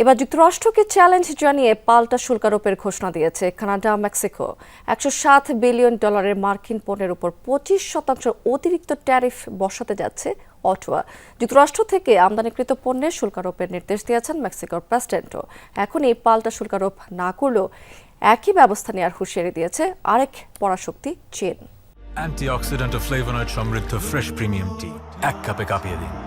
এবার যুক্তরাষ্ট্রকে চ্যালেঞ্জ জানিয়ে পাল্টা শুল্কারোপের ঘোষণা দিয়েছে কানাডা, মেক্সিকো। একশো সাত বিলিয়ন ডলারের মার্কিন পণ্যের উপর পঁচিশ শতাংশ অতিরিক্ত ট্যারিফ বসাতে যাচ্ছে অটোয়া। যুক্তরাষ্ট্র থেকে আমদানিকৃত পণ্যের শুল্কারোপের নির্দেশ দিয়েছেন মেক্সিকোর প্রেসিডেন্টও। এখন এই পাল্টা শুল্কারোপ না করলেও একই ব্যবস্থা নেওয়ার হুঁশিয়ারি দিয়েছে আরেক পরাশক্তি, চীন। অ্যান্টিঅক্সিডেন্ট ও ফ্লেভোনয়েড সমৃদ্ধ ফ্রেশ প্রিমিয়াম টি এক কাপে কাঁপিয়ে দিন।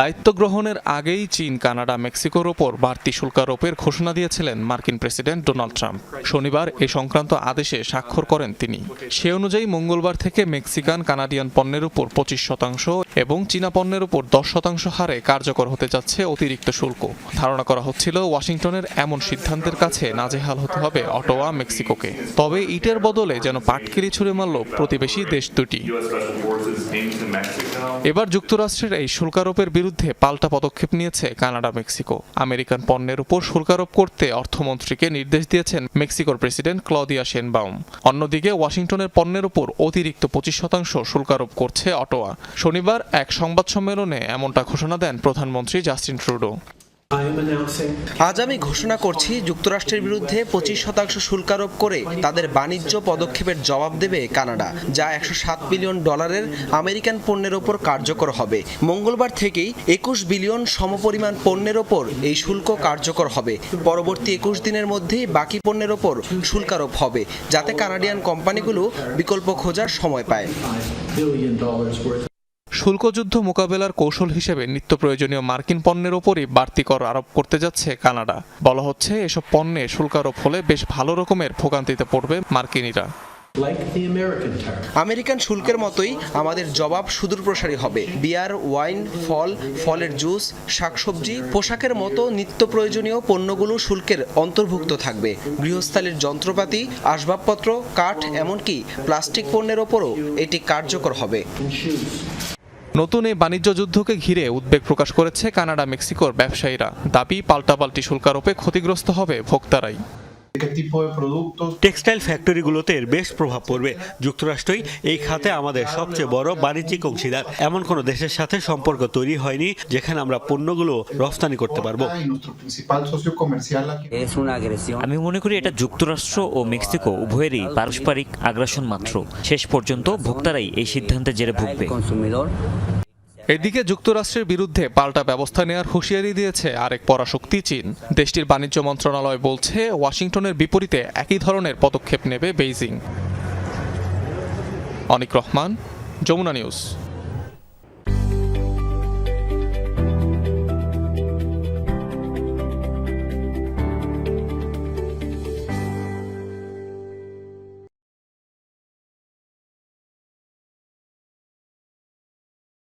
দায়িত্ব গ্রহণের আগেই চীন, কানাডা, মেক্সিকোর ওপর বাড়তি শুল্কারোপের ঘোষণা দিয়েছিলেন মার্কিন প্রেসিডেন্ট ডোনাল্ড ট্রাম্প। শনিবার এ সংক্রান্ত আদেশে স্বাক্ষর করেন তিনি। সে অনুযায়ী মঙ্গলবার থেকে মেক্সিকান, কানাডিয়ান পণ্যের উপর পঁচিশ শতাংশ এবং চীনা পণ্যের উপর দশ শতাংশ হারে কার্যকর হতে যাচ্ছে অতিরিক্ত শুল্ক। ধারণা করা হচ্ছিল ওয়াশিংটনের এমন সিদ্ধান্তের কাছে নাজেহাল হতে হবে অটোয়া, মেক্সিকোকে। তবে ইটের বদলে যেন পাটকেলি ছুড়ে মারল প্রতিবেশী দেশ দুটি. এবার যুক্তরাষ্ট্রের এই শুল্কারোপের বিরুদ্ধে পাল্টা পদক্ষেপ নিয়েছে কানাডা, মেক্সিকো। আমেরিকান পণ্যের উপর শুল্কারোপ করতে অর্থমন্ত্রীকে নির্দেশ দিয়েছেন মেক্সিকোর প্রেসিডেন্ট ক্লদিয়া শেনবাউম। অন্যদিকে, ওয়াশিংটনের পণ্যের উপর অতিরিক্ত পঁচিশ শতাংশ শুল্কারোপ করছে অটোয়া। শনিবার এক সংবাদ সম্মেলনে এমনটা ঘোষণা দেন প্রধানমন্ত্রী জাস্টিন ট্রুডো। আজ আমি ঘোষণা করছি, যুক্তরাষ্ট্রের বিরুদ্ধে পঁচিশ শতাংশ শুল্ক আরোপ করে তাদের বাণিজ্য পদক্ষেপের জবাব দেবে কানাডা, যা একশো সাত বিলিয়ন ডলারের আমেরিকান পণ্যের ওপর কার্যকর হবে। মঙ্গলবার থেকেই একুশ বিলিয়ন সমপরিমাণ পণ্যের ওপর এই শুল্ক কার্যকর হবে। পরবর্তী একুশ দিনের মধ্যেই বাকি পণ্যের ওপর শুল্ক আরোপ হবে, যাতে কানাডিয়ান কোম্পানিগুলো বিকল্প খোঁজার সময় পায়। শুল্কযুদ্ধ মোকাবেলার কৌশল হিসেবে নিত্য প্রয়োজনীয় মার্কিন পণ্যের ওপরই বাড়তি কর আরোপ করতে যাচ্ছে কানাডা। বলা হচ্ছে এসব পণ্যে শুল্ক আরোপ হলে বেশ ভালো রকমের ভোগান্তিতে পড়বে মার্কিনিরা. আমেরিকান শুল্কের মতোই আমাদের জবাব সুদূর প্রসারী হবে। বিয়ার ওয়াইন ফল ফলের জুস শাকসবজি পোশাকের মতো নিত্য প্রয়োজনীয় পণ্যগুলো শুল্কের অন্তর্ভুক্ত থাকবে। গৃহস্থালির যন্ত্রপাতি আসবাবপত্র কাঠ এমনকি প্লাস্টিক পণ্যের ওপরও এটি কার্যকর হবে। নতুন এই বাণিজ্য যুদ্ধকে ঘিরে উদ্বেগ প্রকাশ করেছে কানাডা মেক্সিকোর ব্যবসায়ীরা। দাবি, পাল্টাপাল্টি শুল্কারোপে ক্ষতিগ্রস্ত হবে ভোক্তারাই। Qué tipo de productos textile ফ্যাক্টরিগুলোতে এর বেশ প্রভাব পড়বে। যুক্তরাষ্ট্রই এই খাতে আমাদের সবচেয়ে বড় বাণিজ্যিক অংশীদার। এমন কোনো দেশের সাথে সম্পর্ক তৈরি হয়নি যেখানে আমরা পণ্যগুলো রফতানি করতে পারব. আমি মনে করি এটা যুক্তরাষ্ট্র ও মেক্সিকো উভয়েরই পারস্পরিক আগ্রাসন মাত্র। শেষ পর্যন্ত ভোক্তারাই এই সিদ্ধান্তের জেরে ভুগবে। এদিকে যুক্তরাষ্ট্রের বিরুদ্ধে পাল্টা ব্যবস্থা নেওয়ার হুঁশিয়ারি দিয়েছে আরেক পরাশক্তি চীন। দেশটির বাণিজ্য মন্ত্রণালয় বলছে, ওয়াশিংটনের বিপরীতে একই ধরনের পদক্ষেপ নেবে বেইজিং। অনিক রহমান, যমুনা নিউজ।